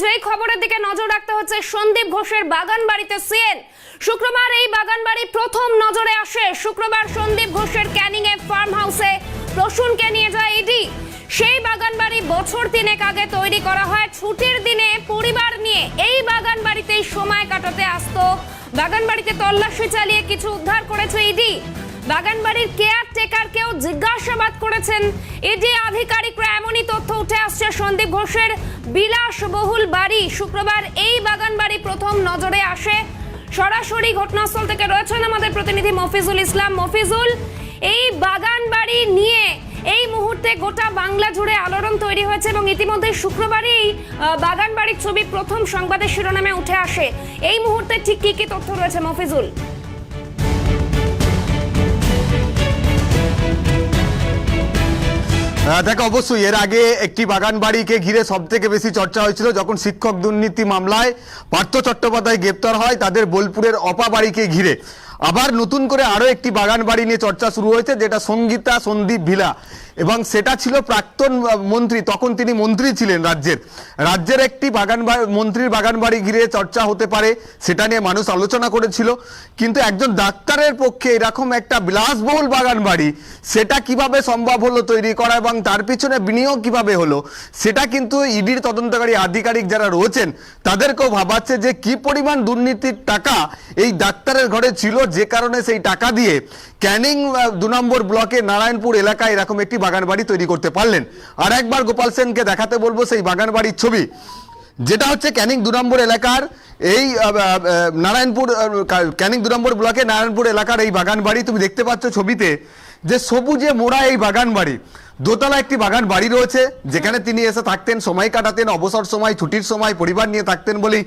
যেই খবরের দিকে নজর রাখতে হচ্ছে সন্দীপ ঘোষের বাগান বাড়িতে সিএন। শুক্রবার এই বাগান বাড়ি প্রথম নজরে আসে। শুক্রবার সন্দীপ ঘোষের ক্যানিং এ ফার্ম হাউসে প্রসূনকে নিয়ে যায় ইডি। সেই বাগান বাড়ি বছর তিনেক আগে তৈরি করা হয়। ছুটির দিনে পরিবার নিয়ে এই বাগান বাড়িতেই সময় কাটাতে আসতো। বাগান বাড়িতে তল্লাশি চালিয়ে কিছু উদ্ধার করেছে ইডি। বাগানবাড়ির কেয়ার টেকারকেও জিজ্ঞাসাবাদ করেছেন। ইডি আধিকারিকরা এমনই তথ্য উঠে আসছে। সন্দীপ ঘোষের বিলাসবহুল বাড়ি শুক্রবার এই বাগান বাড়ি প্রথম নজরে আসে। সরাসরি ঘটনাস্থল থেকে রয়েছেন আমাদের প্রতিনিধি মফিজুল ইসলাম। মফিজুল, এই বাগানবাড়ি নিয়ে এই মুহূর্তে গোটা বাংলা জুড়ে আলোড়ন তৈরি হয়েছে এবং ইতিমধ্যে শুক্রবারই বাগান বাড়ির ছবি প্রথম সংবাদের শিরোনামে উঠে আসে। এই মুহূর্তে ঠিক কি কি তথ্য রয়েছে মফিজুল? দেখো, অবশ্যই, এর আগে একটি বাগান বাড়িকে ঘিরে সব থেকে বেশি চর্চা হয়েছিল যখন শিক্ষক দুর্নীতি মামলায় পার্থ চট্টোপাধ্যায় গ্রেপ্তার হয় তাদের বোলপুরের অপা বাড়িকে ঘিরে। আবার নতুন করে আরও একটি বাগান বাড়ি নিয়ে চর্চা শুরু হয়েছে, যেটা সঙ্গীতা সন্দীপ ভিলা। এবং সেটা ছিল প্রাক্তন মন্ত্রী, তখন তিনি মন্ত্রী ছিলেন রাজ্যের। রাজ্যের একটি বাগান মন্ত্রীর বাগান বাড়ি ঘিরে চর্চা হতে পারে, সেটা নিয়ে মানুষ আলোচনা করেছিল। কিন্তু একজন ডাক্তারের পক্ষে এরকম একটা বিলাসবহুল বাগান বাড়ি, সেটা কীভাবে সম্ভব হলো তৈরি করা এবং তার পিছনে বিনিয়োগ কীভাবে হলো, সেটা কিন্তু ইডির তদন্তকারী আধিকারিক যারা রয়েছেন, তাদেরকেও ভাবাচ্ছে যে কি পরিমাণ দুর্নীতির টাকা এই ডাক্তারের ঘরে ছিল, যে কারণে সেই টাকা দিয়ে ক্যানিং দু নম্বর ব্লকে নারায়ণপুর এলাকায় এরকম একটি বাগান বাড়ি তৈরি করতে পারলেন। আর একবার গোপাল সেনকে দেখাতে বলব সেই বাগান বাড়ির ছবি। যেটা হচ্ছে ক্যানিং দু নম্বর এলাকার এই নারায়ণপুর ক্যানিং দু নম্বর ব্লকে নারায়ণপুর এলাকার এই বাগান বাড়ি তুমি দেখতে পাচ্ছ ছবিতে। যে সবুজে মোড়া এই বাগান বাড়ি দোতলা একটি বাগান বাড়ি রয়েছে, যেখানে তিনি এসে থাকতেন, সময় কাটাতেন, অবসর সময়, ছুটির সময়, পরিবার নিয়ে থাকতেন বলেই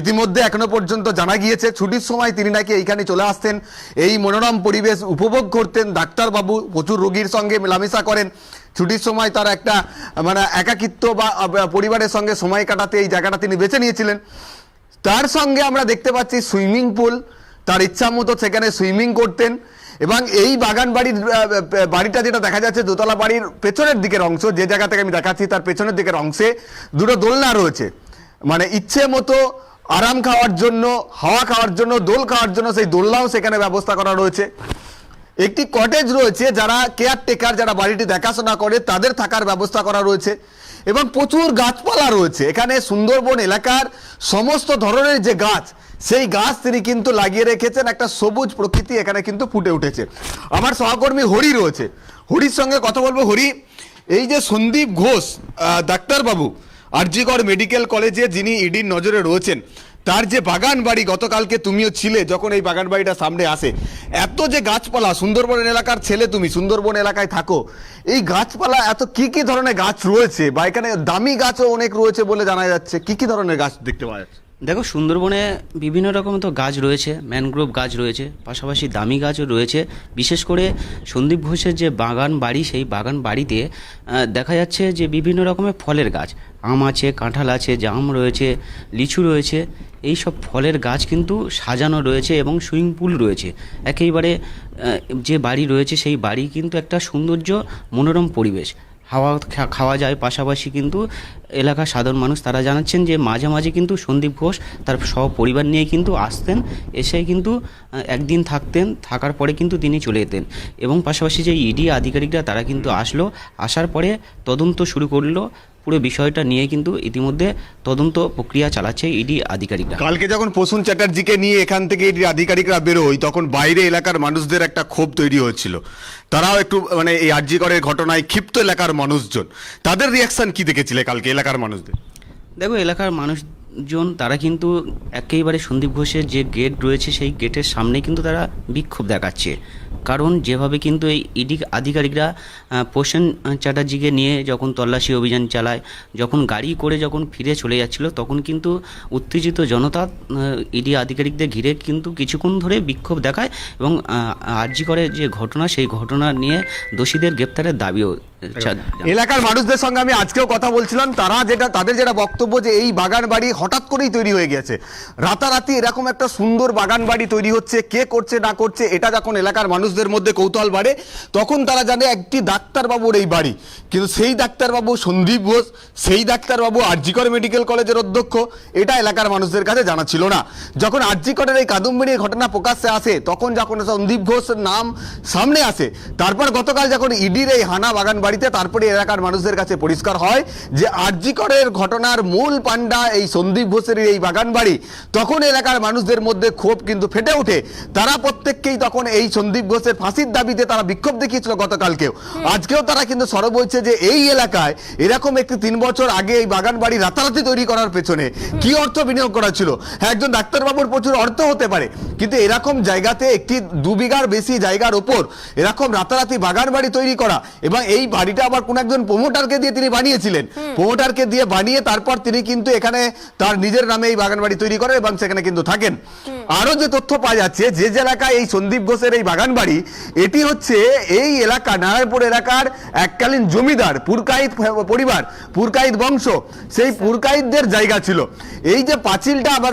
ইতিমধ্যে এখনও পর্যন্ত জানা গিয়েছে। ছুটির সময় তিনি নাকি এইখানে চলে আসতেন। এই মনোরম পরিবেশ উপভোগ করতেন। ডাক্তারবাবু প্রচুর রোগীর সঙ্গে মেলামেশা করেন। ছুটির সময় তার একটা মানে একাকিত্ব বা পরিবারের সঙ্গে সময় কাটাতে এই জায়গাটা তিনি বেছে নিয়েছিলেন। তার সঙ্গে আমরা দেখতে পাচ্ছি সুইমিং পুল। তার ইচ্ছা মতো সেখানে সুইমিং করতেন। এবং এই বাগান বাড়ির বাড়িটা যেটা দেখা যাচ্ছে, দোতলা বাড়ির পেছনের দিকের অংশ, যে জায়গা থেকে আমি দেখাচ্ছি, তার পেছনের দিকের অংশে দুটো দোলনা রয়েছে। মানে ইচ্ছে মতো আরাম খাওয়ার জন্য, হাওয়া খাওয়ার জন্য, দোল খাওয়ার জন্য সেই দোলনাও সেখানে ব্যবস্থা করা রয়েছে। একটি কটেজ রয়েছে, যারা কেয়ারটেকার যারা বাড়িটি দেখাশোনা করে, তাদের থাকার ব্যবস্থা করা রয়েছে। এবং প্রচুর গাছপালা রয়েছে। এখানে সুন্দরবন এলাকার সমস্ত ধরনের যে গাছ সেই গাছ তিনি কিন্তু লাগিয়ে রেখেছেন একটা সবুজ প্রকৃতি, এখানে কিন্তু ফুটে উঠেছে। আমার সহকর্মী হরি রয়েছে। হরির সঙ্গে কথা বলব। হরি, এই যে সন্দীপ ঘোষ ডাক্তারবাবু আরজিগড় মেডিকেল কলেজে যিনি ইডির নজরে রয়েছেন, তার যে বাগান বাড়ি গতকালকে তুমিও ছিলে যখন এই বাগান বাড়িটা সামনে আসে, এত যে গাছপালা সুন্দরবন এলাকার ছেলে তুমি, সুন্দরবন এলাকায় থাকো, এই গাছপালা, এত কি কি ধরনের গাছ রয়েছে? বা এখানে দামি গাছও অনেক রয়েছে বলে জানা যাচ্ছে। কি কি ধরনের গাছ দেখতে পাওয়া যাচ্ছে? দেখো, সুন্দরবনে বিভিন্ন রকম তো গাছ রয়েছে ম্যানগ্রোভ গাছ রয়েছে, পাশাপাশি দামি গাছও রয়েছে। বিশেষ করে সন্দীপ ঘোষের যে বাগান বাড়ি, সেই বাগান বাড়িতে দেখা যাচ্ছে যে বিভিন্ন রকমের ফলের গাছ। আম আছে, কাঁঠাল আছে, জাম রয়েছে, লিচু রয়েছে। এই সব ফলের গাছ কিন্তু সাজানো রয়েছে এবং সুইমিং পুল রয়েছে। একেবারে যে বাড়ি রয়েছে, সেই বাড়ি কিন্তু একটা সৌন্দর্য, মনোরম পরিবেশ। হাওয়া খাওয়া যায়। পাশাপাশি কিন্তু এলাকার সাধারণ মানুষ, তারা জানাচ্ছেন যে মাঝে মাঝে কিন্তু সন্দীপ ঘোষ তার সপরিবার পরিবার নিয়ে কিন্তু আসতেন, এসে কিন্তু একদিন থাকতেন, থাকার পরে কিন্তু তিনি চলে যেতেন। এবং পাশাপাশি যে ইডি আধিকারিকরা, তারা কিন্তু আসলো। আসার পরে তদন্ত শুরু করল। পুরো বিষয়টা নিয়ে কিন্তু ইতিমধ্যে তদন্ত প্রক্রিয়া চালাচ্ছে ইডি আধিকারিকরা। কালকে যখন প্রসূন চ্যাটার্জিকে নিয়ে এখান থেকে এই আধিকারিকরা বেরোয় তখন বাইরে এলাকার মানুষদের একটা ক্ষোভ তৈরি হচ্ছিল তারাও একটু মানে এই আরজিগড়ের ঘটনায় ক্ষিপ্ত এলাকার মানুষজন। তাদের রিয়াকশন কি দেখেছিলে কালকে এলাকার মানুষদের? দেখো এলাকার মানুষজন তারা কিন্তু একেবারে সন্দীপ ঘোষের যে গেট রয়েছে সেই গেটের সামনে কিন্তু তারা বিক্ষোভ দেখাচ্ছে। কারণ যেভাবে কিন্তু এই ইডি আধিকারিকরা পোষণ চ্যাটার্জিকে নিয়ে যখন তল্লাশি অভিযান চালায়, যখন গাড়ি করে যখন ফিরে চলে যাচ্ছিল, তখন কিন্তু উত্তেজিত জনতা ইডি আধিকারিকদের ঘিরে কিন্তু কিছুক্ষণ ধরে বিক্ষোভ দেখায় এবং আর্জি করে যে ঘটনা, সেই ঘটনা নিয়ে দোষীদের গ্রেপ্তারের দাবিও এলাকার মানুষদের সঙ্গে আমি আজকেও কথা বলছিলাম। তারা যেটা তাদের যেটা বক্তব্য যে এই বাগান বাড়ি হঠাৎ করেই তৈরি হয়ে গেছে। রাতারাতি এরকম একটা সুন্দর বাগান বাড়ি তৈরি হচ্ছে কে করছে না করছে এটা যখন এলাকার মানুষদের মধ্যে কৌতূহল বাড়ে তখন তারা জানে একটি ডাক্তারবাবুর এই বাড়ি। কিন্তু সেই ডাক্তারবাবু সন্দীপ ঘোষ সেই ডাক্তারবাবু আরজিকর মেডিকেল কলেজের অধ্যক্ষ এটা এলাকার মানুষদের কাছে জানা ছিল না। যখন আরজিকরের এই কাদম্বিনীর ঘটনা প্রকাশ্যে আসে তখন যখন সন্দীপ ঘোষ নাম সামনে আসে তারপর গতকাল যখন ইডির এই হানা বাগান বাড়িতে তারপরে এলাকার মানুষদের কাছে পরিষ্কার হয় যে আরজিকরের ঘটনার মূল পান্ডা এই সন্দীপ ঘোষের এই বাগান বাড়ি। তখন এলাকার মানুষদের মধ্যে ক্ষোভ কিন্তু ফেটে ওঠে। তারা প্রত্যেককেই তখন এই সন্দীপ ঘোষের ফাঁসির দাবিতে তারা বিক্ষোভ দেখিয়েছিল গতকালকেও। আজকেও তারা কিন্তু সরব হয়েছে যে এই এলাকায় এরকম একটি তিন বছর আগে এই বাগান বাড়ি রাতারাতি তৈরি করার পেছনে কি অর্থ বিনিয়োগ করা ছিল? হ্যাঁ একজন ডাক্তারবাবুর প্রচুর অর্থ হতে পারে কিন্তু এরকম জায়গাতে একটি দু বিঘার বেশি জায়গার ওপর এরকম রাতারাতি বাগান বাড়ি তৈরি করা এবং এই বাড়িটা আবার কোন একজন প্রমোটারকে দিয়ে তিনি বানিয়েছিলেন। প্রমোটারকে দিয়ে বানিয়ে তারপর তিনি কিন্তু এখানে তার নিজের নামে এই বাগান বাড়ি তৈরি করেন এবং সেখানে কিন্তু থাকেন। আরও যে তথ্য পাওয়া যাচ্ছে যে যে এলাকায় এই সন্দীপ ঘোষের এই বাগান বাড়ি এটি হচ্ছে এই এলাকা নারায়ণপুর এলাকার এককালীন জমিদার পুরকাইত পরিবার পুরকাইত বংশ। সেই পুরকাইতদের জায়গা ছিল। এই যে পাঁচিলটা আবার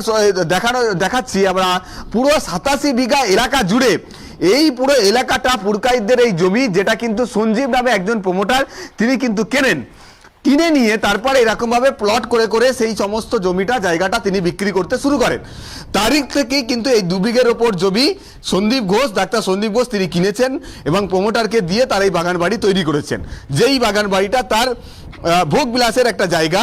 দেখানো দেখাচ্ছি আমরা পুরো সাতাশি বিঘা এলাকা জুড়ে এই পুরো এলাকাটা পুরকাইতদের এই জমি, যেটা কিন্তু সঞ্জীব নামে একজন প্রমোটার তিনি কিন্তু কেনেন। কিনে নিয়ে তারপরে এরকমভাবে প্লট করে করে সেই সমস্ত জমিটা, জায়গাটা তিনি বিক্রি করতে শুরু করেন। তারিখ থেকেই কিন্তু এই দু বিঘের ওপর জমি সন্দীপ ঘোষ, ডাক্তার সন্দীপ ঘোষ তিনি কিনেছেন এবং প্রমোটারকে দিয়ে তার এই বাগান বাড়ি তৈরি করেছেন। যেই বাগান বাড়িটা তার ভোগ বিলাসের একটা জায়গা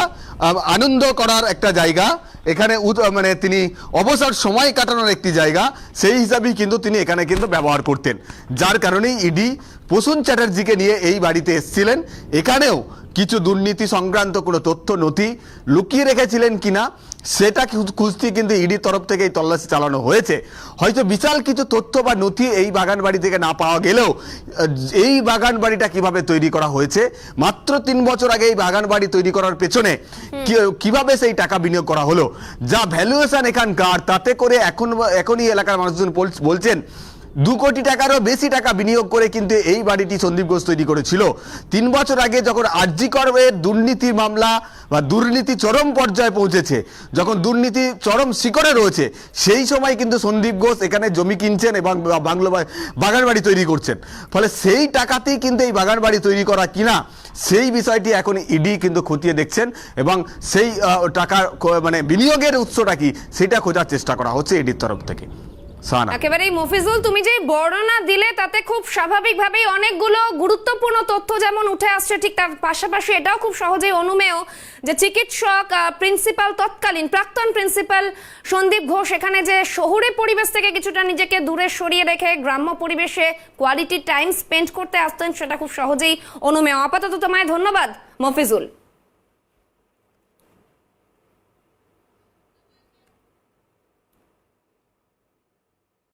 আনন্দ করার একটা জায়গা, এখানে মানে তিনি অবসর সময় কাটানোর একটি জায়গা, সেই হিসাবেই কিন্তু তিনি এখানে কিন্তু ব্যবহার করতেন। যার কারণেই ইডি প্রসূন চ্যাটার্জিকে নিয়ে এই বাড়িতে এসেছিলেন। এখানেও কিছু দুর্নীতি সংক্রান্ত কোনো তথ্য নথি লুকিয়ে রেখেছিলেন কিনা সেটা খুঁজতে কিন্তু ইডির তরফ থেকে এই তল্লাশি চালানো হয়েছে। হয়তো বিশাল কিছু তথ্য বা নথি এই বাগান বাড়ি থেকে না পাওয়া গেলেও এই বাগান বাড়িটা কীভাবে তৈরি করা হয়েছে মাত্র তিন বছর আগে এই বাগান বাড়ি তৈরি করার পেছনে কীভাবে সেই টাকা বিনিয়োগ করা হলো যা ভ্যালুয়েশন এখানকার তাতে করে এখন এখনই এলাকার মানুষজন বলছেন দু কোটি টাকারও বেশি টাকা বিনিয়োগ করে কিন্তু এই বাড়িটি সন্দীপ ঘোষ তৈরি করেছিল। তিন বছর আগে যখন আরজি আর্যিকরের দুর্নীতির মামলা বা দুর্নীতি চরম পর্যায়ে পৌঁছেছে, যখন দুর্নীতি চরম শিখরে রয়েছে, সেই সময় কিন্তু সন্দীপ ঘোষ এখানে জমি কিনছেন এবং বাংলো বাগান বাড়ি তৈরি করছেন। ফলে সেই টাকাতেই কিন্তু এই বাগান বাড়ি তৈরি করা কিনা, সেই বিষয়টি এখন ইডি কিন্তু খতিয়ে দেখছেন এবং সেই টাকার মানে বিনিয়োগের উৎসটা কি, সেটা খোঁজার চেষ্টা করা হচ্ছে ইডির তরফ থেকে। একেবারেই মফিজুল, তুমি যে বর্ণনা দিলে তাতে খুব স্বাভাবিকভাবেই অনেকগুলো গুরুত্বপূর্ণ তথ্য যেমন উঠে আসছে, ঠিক তার পাশাপাশি এটাও খুব সহজেই অনুমেয় যে চিকিৎসক প্রিন্সিপাল তৎকালীন প্রাক্তন প্রিন্সিপাল সন্দীপ ঘোষ এখানে যে শহুরে পরিবেশ থেকে কিছুটা নিজেকে দূরে সরিয়ে রেখে গ্রাম্য পরিবেশে কোয়ালিটি টাইম স্পেন্ড করতে আসতেন, সেটা খুব সহজেই অনুমেয়। আপাতত তোমায় ধন্যবাদ, মফিজুল।